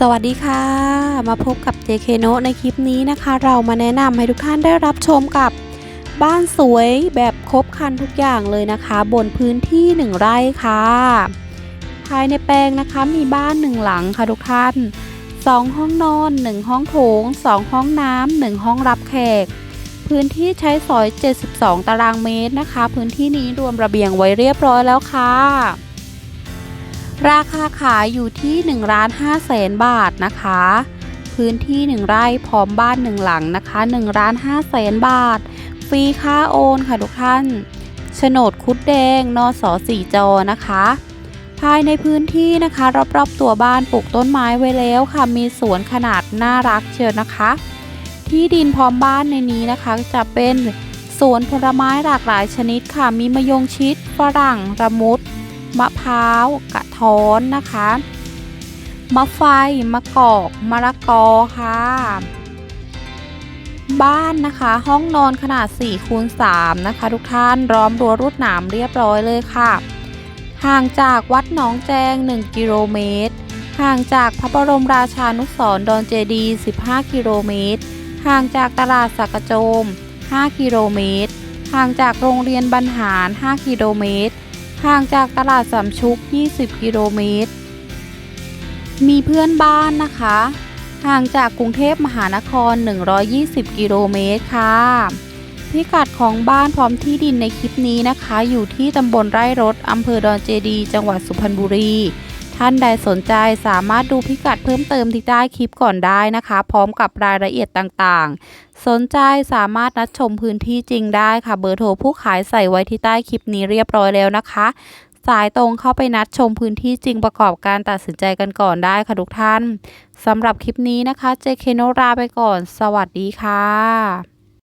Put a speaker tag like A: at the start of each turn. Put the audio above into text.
A: สวัสดีค่ะ มาพบกับ JK n o ในคลิปนี้นะคะ เรามาแนะนำให้ทุกท่านได้รับชมกับบ้านสวยแบบครบครันทุกอย่างเลยนะคะ บนพื้นที่ 1 ไร่ค่ะ ภายในแปลงนะคะมีบ้าน 1 หลังค่ะทุกท่าน 2 ห้องนอน 1 ห้องโถง 2 ห้องน้ำ1ห้องรับแขก พื้นที่ใช้สอย 72 ตารางเมตรนะคะ พื้นที่นี้รวมระเบียงไว้เรียบร้อยแล้วค่ะ ราคาขายอยู่ที่1ล้าน5แสนบาทนะคะ พื้นที่ 1 ไร่พร้อมบ้าน 1 หลังนะคะ1ล้าน5แสนบาท ฟรีค่าโอนค่ะทุกท่านโฉนดคุดแดงนอสสี่จอนะคะ ภายในพื้นที่นะคะ รอบๆตัวบ้านปลูกต้นไม้ไว้แล้วค่ะ มีสวนขนาดน่ารักเชียวนะคะ ที่ดินพร้อมบ้านในนี้นะคะจะเป็นสวนผลไม้หลากหลายชนิดค่ะ มีมะยงชิดฝรั่งระมุด มะพร้าว กระท้อนนะคะ มะไฟ มะกอก มะละกอค่ะ บ้านนะคะ ห้องนอนขนาด4คูณ3นะคะ ทุกท่านร้อมรั้วรวดหนามเรียบร้อยเลยค่ะ ห่างจากวัดหนองแจง 1 กิโลเมตร ห่างจากพระบรมราชานุสรดอนเจดี15 กิโลเมตร ห่างจากตลาดสักกโจม 5 กิโลเมตร ห่างจากโรงเรียนบรรหาร 5 กิโลเมตร ห่างจากตลาดสามชุก 20 กิโลเมตร มีเพื่อนบ้านนะคะ ห่างจากกรุงเทพมหานคร 120 กิโลเมตรค่ะ พิกัดของบ้านพร้อมที่ดินในคลิปนี้นะคะ อยู่ที่ตำบลไร่รถอำเภอดอนเจดี จังหวัดสุพรรณบุรี ท่านใดสนใจสามารถดูพิกัดเพิ่มเติมที่ใต้คลิปก่อนได้นะคะ พร้อมกับรายละเอียดต่างๆ สนใจสามารถนัดชมพื้นที่จริงได้ค่ะ เบอร์โทรผู้ขายใส่ไว้ที่ใต้คลิปนี้เรียบร้อยแล้วนะคะ สายตรงเข้าไปนัดชมพื้นที่จริงประกอบการตัดสินใจกันก่อนได้ค่ะทุกท่านสำหรับคลิปนี้นะคะเจเคโนราไปก่อน สวัสดีค่ะ